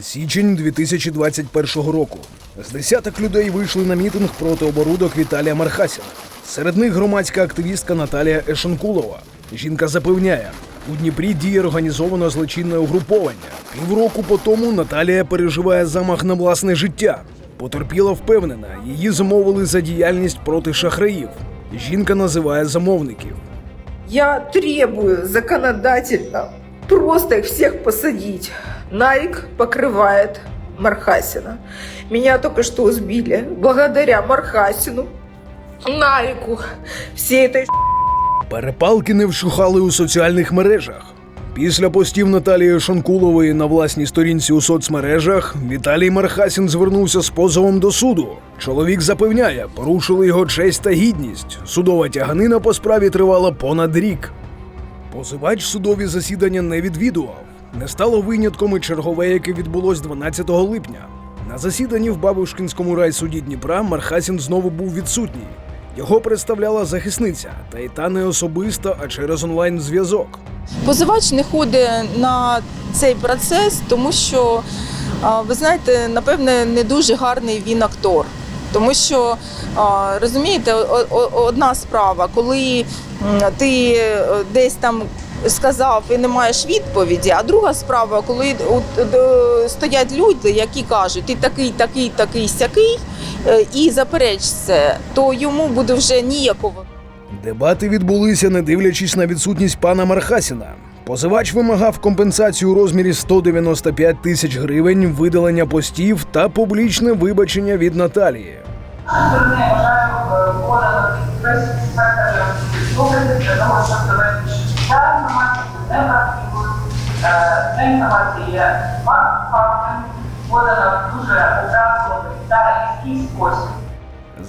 Січень 2021 року. З десяток людей вийшли на мітинг проти оборудок Віталія Мархасіна. Серед них громадська активістка Наталія Ешенкулова. Жінка запевняє, у Дніпрі діє організовано злочинне угруповання. Півроку по тому Наталія переживає замах на власне життя. Потерпіла впевнена, її замовили за діяльність проти шахраїв. Жінка називає замовників. Я требую законодательно просто их всех посадить. Найк покрывает Мархасина. Меня только что сбили благодаря Мархасину, Найку, всей этой Перепалки не вщухали у соціальних мережах. Після постів Наталії Шонкулової на власній сторінці у соцмережах Віталій Мархасін звернувся з позовом до суду. Чоловік запевняє, порушили його честь та гідність. Судова тяганина по справі тривала понад рік. Позивач судові засідання не відвідував. Не стало винятком і чергове, яке відбулось 12 липня. На засіданні в Бабушкінському райсуді Дніпра Мархасін знову був відсутній. Його представляла захисниця, та й та не особисто, а через онлайн-зв'язок. Позивач не ходить на цей процес, тому що, ви знаєте, напевне, не дуже гарний він актор. Тому що розумієте, одна справа, коли ти е, десь там сказав і не маєш відповіді, а друга справа, коли стоять люди, які кажуть, ти такий, такий, такий, сякий, е, і запереч це, то йому буде вже ніяково. Дебати відбулися, не дивлячись на відсутність пана Мархасіна. Позивач вимагав компенсацію у розмірі 195 тисяч гривень, видалення постів та публічне вибачення від Наталії. Ця інформація факт фактом, подана в дуже образливий та різкий спосіб.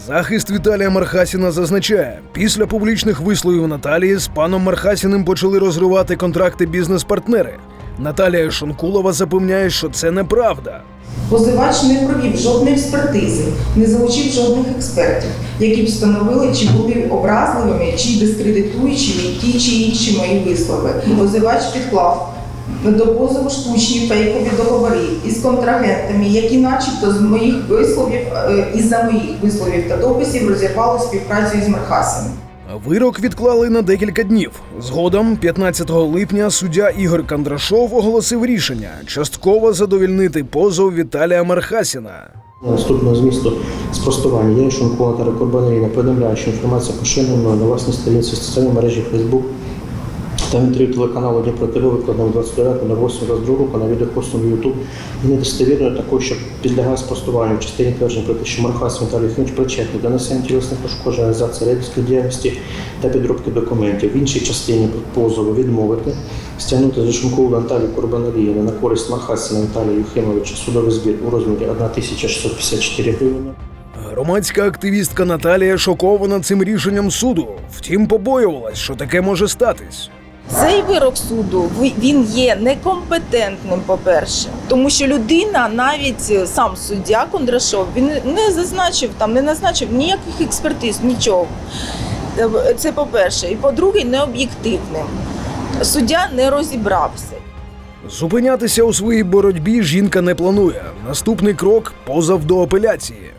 Захист Віталія Мархасіна зазначає, після публічних висловів Наталії з паном Мархасіним почали розривати контракти бізнес-партнери. Наталія Шонкулова запевняє, що це неправда. Позивач не провів жодної експертизи, не залучив жодних експертів, які б встановили, чи були образливими чи дискредитуючими ті чи інші мої вислови. Позивач підклав до позову штучні фейкові договори із контрагентами, які, начебто, з моїх висловів е, із-за моїх висловів та дописів розірвали співпрацю із Мархасом. Вирок відклали на декілька днів. Згодом, 15 липня, суддя Ігор Кандрашов оголосив рішення частково задовільнити позов Віталія Мархасіна. Наступного змісту спростування. Я Шункова та Рекорбанаріна повідомляю, що інформація поширена на власній сторінці в соціальній мережі Facebook та інтерв'ю телеканалу Дніпро ТВ викладено 29 на 8 року року на відеокосту в YouTube і недостовірною також, що підлягає спростуванню частині тверджень про те, що Мархас Віталій Юхимович причетний до несення тілесних пошкоджень, реалізації рейдерської діяльності та підробки документів. В іншій частині позову відмовити, стягнути за Шумкову Наталію Курбанаріївну на користь Мархасіна Віталія Юхимовича судовий збір у розмірі 1654 гривень. Громадська активістка Наталія шокована цим рішенням суду. Втім, побоювалась, що таке може статись. Цей вирок суду він є некомпетентним, по-перше, тому що людина, навіть сам суддя Кондрашов, він не зазначив там, не назначив ніяких експертиз, нічого. Це по-перше. І по-друге, необ'єктивним. Суддя не розібрався. Зупинятися у своїй боротьбі жінка не планує. Наступний крок позов до апеляції.